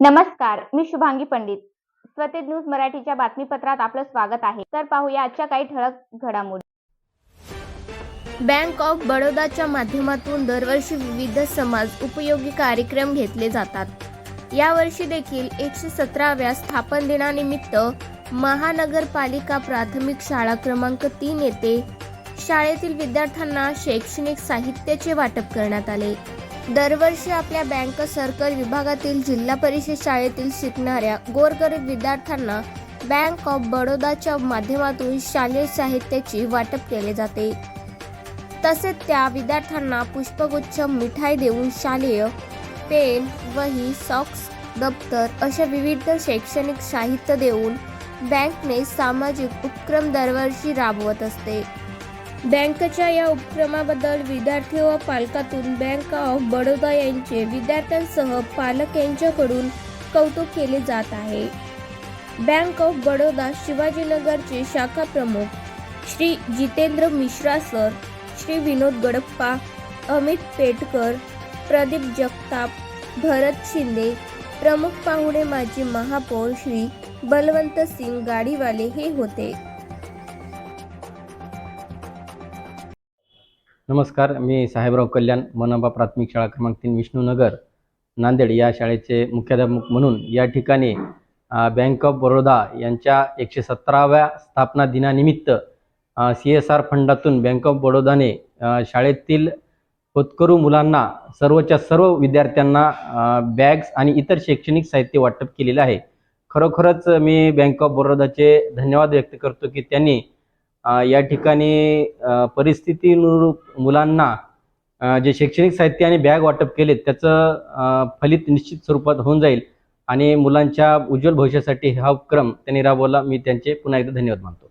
नमस्कार मी शुभांगी पंडित. स्वतेज न्यूज मराठीच्या बातमीपत्रात आपलं स्वागत आहे. तर पाहूया आजच्या काही ठळक घडामोडी. बँक ऑफ बडोदाच्या माध्यमातून दरवर्षी विविध समाज उपयोगी कार्यक्रम घेतले जातात. यावर्षी देखील एकशे सतराव्या स्थापन दिनानिमित्त महानगरपालिका प्राथमिक शाळा क्रमांक तीन येथे शाळेतील विद्यार्थ्यांना शैक्षणिक साहित्याचे वाटप करण्यात आले. दरवर्षी आपल्या बँक सर्कल विभागातील जिल्हा परिषद शाळेतील शिकणाऱ्या गोरगरीब विद्यार्थ्यांना बँक ऑफ बडोदाच्या माध्यमातून शालेय साहित्याची वाटप केले जाते. तसेच त्या विद्यार्थ्यांना पुष्पगुच्छ मिठाई देऊन शालेय पेन वही सॉक्स दप्तर अशा विविध शैक्षणिक साहित्य देऊन बँकने सामाजिक उपक्रम दरवर्षी राबवत असते. बँकच्या या उपक्रमाबद्दल विद्यार्थी व पालकातून बँक ऑफ बडोदा यांचे विद्यार्थ्यांसह पालक यांच्याकडून कौतुक केले जात आहे. बँक ऑफ बडोदा शिवाजीनगरचे शाखा प्रमुख श्री जितेंद्र मिश्रा सर श्री विनोद गडप्पा अमित पेटकर प्रदीप जगताप भरत शिंदे प्रमुख पाहुणे माजी महापौर श्री बलवंत सिंग गाडीवाले हे होते. नमस्कार मी साहेबराव कल्याण मनपा प्राथमिक शाळा क्रमांक तीन विष्णूनगर नांदेड या शाळेचे मुख्याध्यापक म्हणून या ठिकाणी बँक ऑफ बडोदा यांच्या एकशे सतराव्या स्थापना दिनानिमित्त सी एस आर फंडातून बँक ऑफ बडोदाने शाळेतील होतकरू मुलांना सर्वच्या सर्व विद्यार्थ्यांना बॅग्स आणि इतर शैक्षणिक साहित्य वाटप केलेलं आहे. खरोखरच मी बँक ऑफ बडोदाचे धन्यवाद व्यक्त करतो की त्यांनी या ठिकाणी परिस्थितीनुरूप मुलांना जे शैक्षणिक साहित्य आणि बॅग वाटप केलेत त्याचं फलित निश्चित स्वरूपात होऊन जाईल आणि मुलांच्या उज्ज्वल भविष्यासाठी हा उपक्रम त्यांनी राबवला. मी त्यांचे पुन्हा एकदा धन्यवाद मानतो.